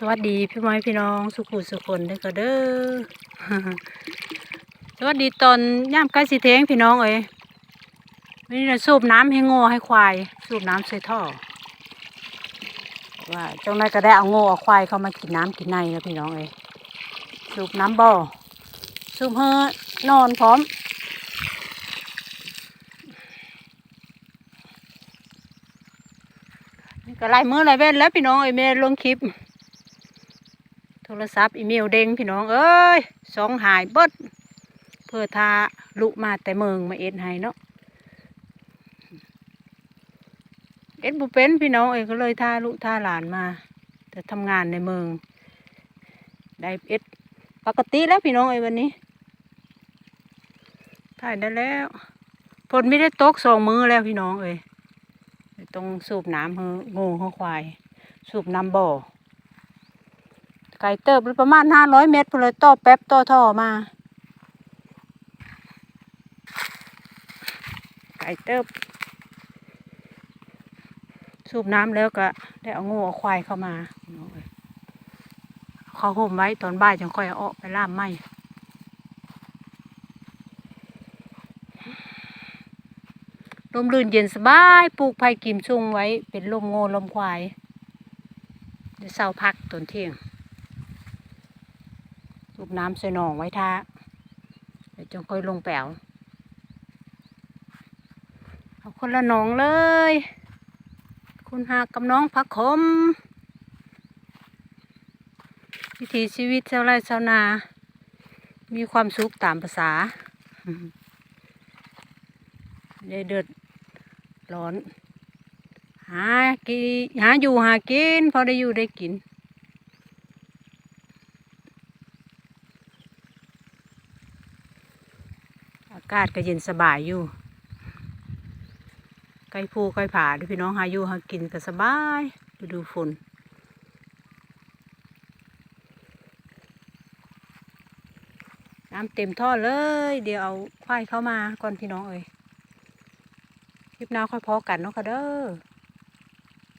สวัสดีพี่ม้อยพี่น้องสุขุสุคนเด้อก็เด้อสวัสดีตอนย่ามใกล้สิเทงพี่น้องเอ้ยวันนี้เราสูบน้ำให้ง่ให้ควาย สูบน้ำใส่ท่อว่าจังไรก็ได้เอาง่เอาควายเข้ามากินน้ำกินในแล้วพี่น้องเอ้ยสูบน้ำบ่อสูบเฮอนอนพร้อมนี่ก็ไล่มือไล่เว้นแล้วพี่น้องเอ้ยไม่ได้ลงคลิป โทรศัพท์อีเมลเด้งพี่น้องเอ้ยสองหายเบิดเพื่อทาลุมาแต่เมืองมาเอ็ดให้เนาะเอ็ดบุเป็นพี่น้องเอ้ยก็เลยทาลุทาหลานมา แต่ทำงานในเมือง ได้เอ็ดปกติแล้วพี่น้องเอ้วันนี้ถ่ายได้แล้วฝนไม่ได้ตกสองมือแล้วพี่น้องเอ้ยต้องสูบน้ำเฮองูเฮอควาย สูบน้ำบ่อ ไก่เติบประมาณห้าร้อยเมตรพนเลยต่อแป๊บต่อท่อมา ไก่เติบ สูบน้ำแล้วก็ได้เอางูเอาควายเข้ามาเขาห่มไว้ตอนบ่ายจึงค่อยเอาอกไปล่ามไม้ลมลื่นเย็นสบายปลูกไผ่กิมซุงไว้เป็นลมโง่ลมควายเดี๋ยวเศร้าพักตอนเที่ยง สูบน้ำใส่หนองไว้ท่าเดี๋ยวจงค่อยลงแปวเอาคนละหนองเลย คุณหากกับน้องพักคมวิถีชีวิตชาวไร่ชาวนา มีความสุขตามภาษาได้เดือดร้อน หากินหาอยู่หากิน พอได้อยู่ได้กิน อา กาศก็เย็นสบายอยู่ใกล้ผู้ใกล้ผาด้วยพี่น้องหาอยู่หากินก็สบายไปดูฝนน้ำเต็มท่อเลย เดี๋ยวเอาควายเข้ามาก่อนพี่น้องเอ้ยคลิปหน้าค่อยพอกันเนาะค่ะเด้อ